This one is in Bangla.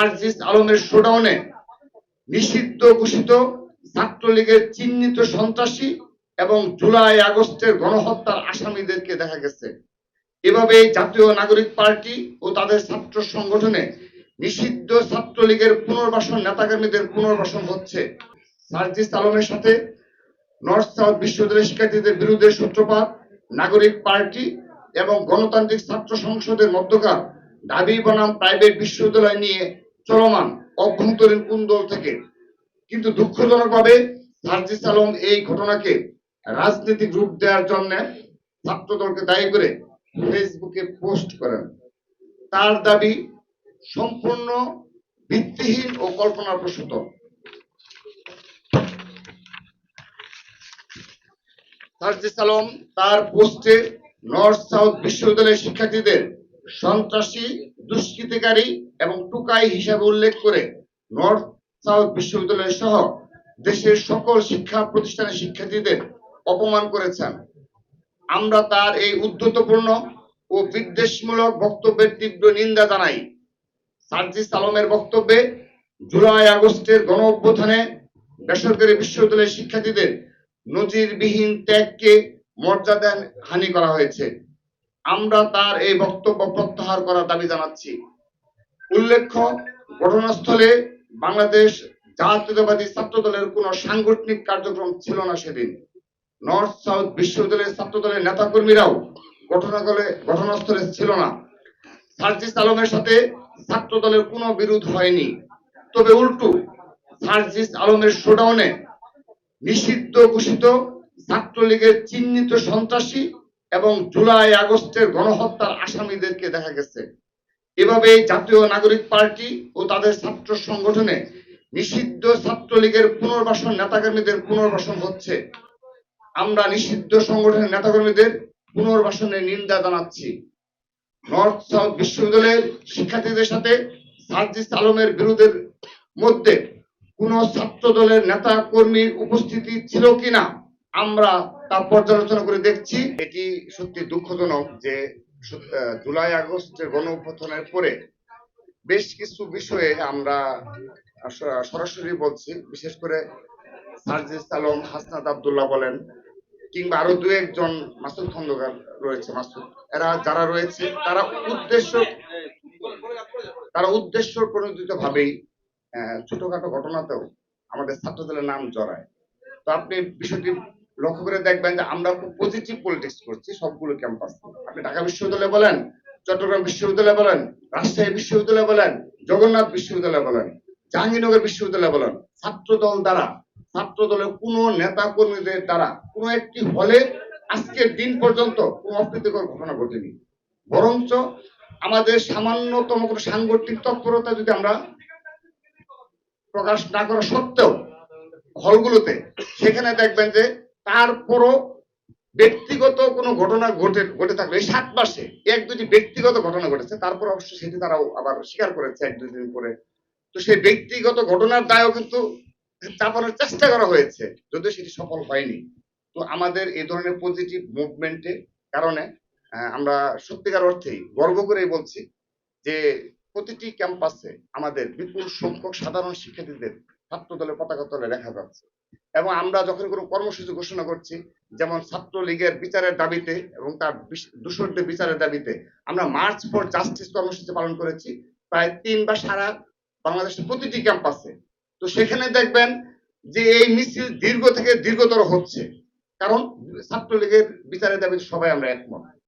সার্জিস আলমের শোডাউনে নিষিদ্ধ ঘোষিত ছাত্রলীগের চিহ্নিত সন্ত্রাসী এবং জুলাই আগস্টের গণহত্যার আসামিদেরকে দেখা গেছে। এভাবে জাতীয় নাগরিক পার্টি ও তাদের ছাত্র সংগঠনে নিষিদ্ধ ছাত্রলীগের পুনর্বাসন, নেতাকর্মীদের পুনর্বাসন হচ্ছে। সার্জিস আলমের সাথে নর্থ সাউথ বিশ্ববিদ্যালয়ের শিক্ষার্থীদের বিরুদ্ধে সূত্রপাত, নাগরিক পার্টি এবং গণতান্ত্রিক ছাত্র সংসদের মধ্যকার দাবি বনাম প্রাইভেট বিশ্ববিদ্যালয় নিয়ে চলমান অভ্যন্তরীণ কুন্দল থেকে? কিন্তু দুঃখজনকভাবে সার্জিস আলম এই ঘটনাকে রাজনৈতিক রূপ দেওয়ার জন্য ছাত্রদলকে দায়ী করে ফেসবুকে পোস্ট করেন। তার দাবি সম্পূর্ণ ভিত্তিহীন ও কল্পনাপ্রসূত। সার্জিস আলম তার পোস্টে নর্থ সাউথ বিশ্ববিদ্যালয়ের শিক্ষার্থীদের সন্ত্রাসী, দুষ্কৃতিকারী এবং টুকাই হিসাবে উল্লেখ করে নর্থ সাউথ বিশ্ববিদ্যালয় সহ দেশের সকল শিক্ষা প্রতিষ্ঠানের শিক্ষার্থীদের অপমান করেছেন। আমরা তার এই উদ্ধতপূর্ণ ও বিদ্বেষমূলক বক্তব্যের তীব্র নিন্দা জানাই। সার্জিস আলমের বক্তব্যে জুলাই আগস্টের গণ অভ্যুত্থানে বেসরকারি বিশ্ববিদ্যালয়ের শিক্ষার্থীদের নজিরবিহীন ত্যাগকে মর্যাদা হানি করা হয়েছে। আমরা তার এই বক্তব্য প্রত্যাহার করার দাবি জানাচ্ছি। উল্লেখ্য, ঘটনাস্থলে বাংলাদেশ জাতীয়তাবাদী ছাত্র দলের কোন সাংগঠনিক কার্যক্রম ছিল না সেদিন। নর্থ সাউথ বিশ্ববিদ্যালয়ের ছাত্র দলের নেতাকর্মীরাও ঘটনাস্থলে ঘটনাস্থলে ছিল না। সার্জিস আলমের সাথে ছাত্র দলের কোনো বিরোধ হয়নি। তবে উল্টো, সার্জিস আলমের শোডাউনে নিষিদ্ধ ঘোষিত ছাত্রলীগের চিহ্নিত সন্ত্রাসী এবং জুলাই আগস্টের গণহত্যার আসামিদেরকে দেখা গেছে। এভাবে জাতীয় নাগরিক পার্টি ও তাদের ছাত্র সংগঠনে নিষিদ্ধ ছাত্রলীগের পুনর্বাসন নেতাকর্মীদের পুনর্বাসন হচ্ছে। আমরা নিষিদ্ধ সংগঠনের নেতাকর্মীদের পুনর্বাসনের নিন্দা জানাচ্ছি। নর্থ সাউথ বিশ্ববিদ্যালয়ের শিক্ষার্থীদের সাথে সার্জিস আলমের বিরোধের মধ্যে কোন ছাত্র দলের নেতা কর্মীর উপস্থিতি ছিল কিনা আমরা তা পর্যালোচনা করে দেখছি। এটি সত্যি দুঃখজনক যে জুলাই আগস্টের গণ অভ্যুত্থানের পরে বেশ কিছু বিষয়ে আমরা সরাসরি বলছি। বিশেষ করে সার্জিস আলম, হাসনাত আব্দুল্লাহ বলেন, কিংবা আরও দু একজন মাসুদ খন্দকার রয়েছে, মাসুদ। এরা যারা রয়েছে, তারা উদ্দেশ্য তারা উদ্দেশ্য প্রণোদিত ভাবেই ছোটখাটো ঘটনাতেও আমাদের ছাত্রদলের নাম জড়ায়। তো আপনি বিষয়টি লক্ষ্য করে দেখবেন যে আমরা খুব পজিটিভ পলিটিক্স করছি সবগুলো ক্যাম্পাস আপনি ঢাকা বিশ্ববিদ্যালয় বলেন, চট্টগ্রাম বিশ্ববিদ্যালয় বলেন, রাজশাহী বিশ্ববিদ্যালয় বলেন, জগন্নাথ বিশ্ববিদ্যালয় বলেন, জাহাঙ্গীরনগর বিশ্ববিদ্যালয় বলেন ছাত্র দল দ্বারা, ছাত্রদলের কোন নেতা কর্মীদের দ্বারা কোন একটি হলে আজকের দিন পর্যন্ত কোন অপ্রীতিকর ঘটনা ঘটেনি। বরঞ্চ আমাদের সামান্যতম কোনো সাংগঠনিক তৎপরতা যদি আমরা প্রকাশ না করা সত্ত্বেও, হলগুলোতে, সেখানে দেখবেন যে তারপরও ব্যক্তিগত কোনো ঘটনা ঘটে ঘটে থাকলে, এই সাত মাসে এক দুটি ব্যক্তিগত ঘটনা ঘটেছে, তারপর অবশ্য সেটি তারাও আবার স্বীকার করেছে এক দুই দিন পরে। তো সেই ব্যক্তিগত ঘটনার দায়ও কিন্তু চাপানোর চেষ্টা করা হয়েছে, যদিও সেটি সফল হয়নি। তো আমাদের এই ধরনের পজিটিভ মুভমেন্টের কারণে আমরা সত্যিকার অর্থেই গর্ব করেই বলছি যে প্রতিটি ক্যাম্পাসে আমাদের বিপুল সংখ্যক সাধারণ শিক্ষার্থীদের ছাত্র দলের পতাকা তলে দেখা যাচ্ছে। এবং আমরা যখন কোনো কর্মসূচি ঘোষণা করছি, যেমন ছাত্র লীগের বিচারের দাবিতে এবং তার দূষণদের বিচারের দাবিতে আমরা মার্চ ফর জাস্টিস কর্মসূচি পালন করেছি, প্রায় তিন বা সারা বাংলাদেশের প্রতিটি ক্যাম্পাসে। তো সেখানে দেখবেন যে এই মিছিল দীর্ঘ থেকে দীর্ঘতর হচ্ছে। কারণ ছাত্রলীগের বিচারের দাবিতে সবাই আমরা একমত।